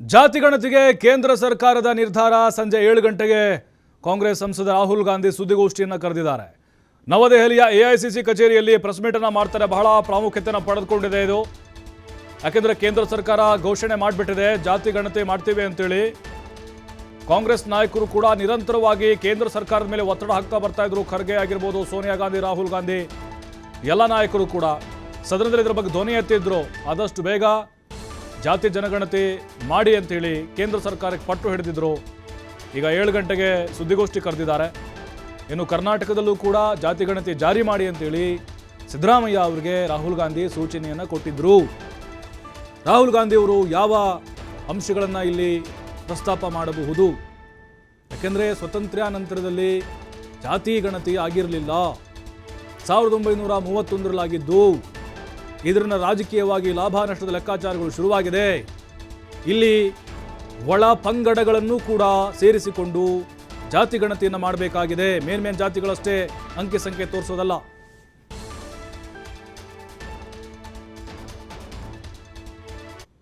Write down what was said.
ಜಾತಿ ಗಣತಿಗೆ ಕೇಂದ್ರ ಸರ್ಕಾರದ ನಿರ್ಧಾರ ಸಂಜೆ ಏಳು ಗಂಟೆಗೆ ಕಾಂಗ್ರೆಸ್ ಸಂಸದ ರಾಹುಲ್ ಗಾಂಧಿ ಸುದ್ದಿಗೋಷ್ಠಿಯನ್ನು ಕರೆದಿದ್ದಾರೆ. ನವದೆಹಲಿಯ ಎಐಸಿಸಿ ಕಚೇರಿಯಲ್ಲಿ ಪ್ರೆಸ್ ಮೀಟನ್ನು ಮಾಡ್ತಾರೆ. ಬಹಳ ಪ್ರಾಮುಖ್ಯತೆಯನ್ನು ಪಡೆದುಕೊಂಡಿದೆ ಇದು. ಯಾಕೆಂದರೆ ಕೇಂದ್ರ ಸರ್ಕಾರ ಘೋಷಣೆ ಮಾಡಿಬಿಟ್ಟಿದೆ. ಜಾತಿ ಗಣತಿ ಮಾಡ್ತೀವಿ ಅಂತೇಳಿ. ಕಾಂಗ್ರೆಸ್ ನಾಯಕರು ಕೂಡ ನಿರಂತರವಾಗಿ ಕೇಂದ್ರ ಸರ್ಕಾರದ ಮೇಲೆ ಒತ್ತಡ ಹಾಕ್ತಾ ಬರ್ತಾ ಇದ್ರು. ಖರ್ಗೆ ಆಗಿರ್ಬೋದು, ಸೋನಿಯಾ ಗಾಂಧಿ, ರಾಹುಲ್ ಗಾಂಧಿ, ಎಲ್ಲ ನಾಯಕರು ಕೂಡ. ಸದನದಲ್ಲಿ ಇದರ ಬಗ್ಗೆ ಧ್ವನಿ ಎತ್ತಿದ್ರು. ಆದಷ್ಟು ಬೇಗ ಜಾತಿ ಜನಗಣತಿ ಮಾಡಿ ಅಂತೇಳಿ ಕೇಂದ್ರ ಸರ್ಕಾರಕ್ಕೆ ಪಟ್ಟು ಹಿಡಿದಿದ್ರು. ಈಗ ಏಳು ಗಂಟೆಗೆ ಸುದ್ದಿಗೋಷ್ಠಿ ಕರೆದಿದ್ದಾರೆ. ಇನ್ನು ಕರ್ನಾಟಕದಲ್ಲೂ ಕೂಡ ಜಾತಿ ಗಣತಿ ಜಾರಿ ಮಾಡಿ ಅಂತೇಳಿ ಸಿದ್ದರಾಮಯ್ಯ ಅವರಿಗೆ ರಾಹುಲ್ ಗಾಂಧಿ ಸೂಚನೆಯನ್ನು ಕೊಟ್ಟಿದ್ದರು ರಾಹುಲ್ ಗಾಂಧಿ ಅವರು ಯಾವ ಅಂಶಗಳನ್ನು ಇಲ್ಲಿ ಪ್ರಸ್ತಾಪ ಮಾಡಬಹುದು? ಯಾಕೆಂದರೆ ಸ್ವಾತಂತ್ರ್ಯಾನಂತರದಲ್ಲಿ ಜಾತಿ ಗಣತಿ ಆಗಿರಲಿಲ್ಲ. ಸಾವಿರದ ಒಂಬೈನೂರ ಮೂವತ್ತೊಂದರಲ್ಲಾಗಿದ್ದು ಇದರಿಂದ ರಾಜಕೀಯವಾಗಿ ಲಾಭ ನಷ್ಟದ ಲೆಕ್ಕಾಚಾರಗಳು ಶುರುವಾಗಿದೆ. ಇಲ್ಲಿ ಒಳ ಪಂಗಡಗಳನ್ನು ಕೂಡ ಸೇರಿಸಿಕೊಂಡು ಜಾತಿ ಗಣತಿಯನ್ನು ಮಾಡಬೇಕಾಗಿದೆ. ಮೇನ್ ಮೇನ್ ಜಾತಿಗಳಷ್ಟೇ ಅಂಕಿ ಸಂಖ್ಯೆ ತೋರಿಸೋದಲ್ಲ.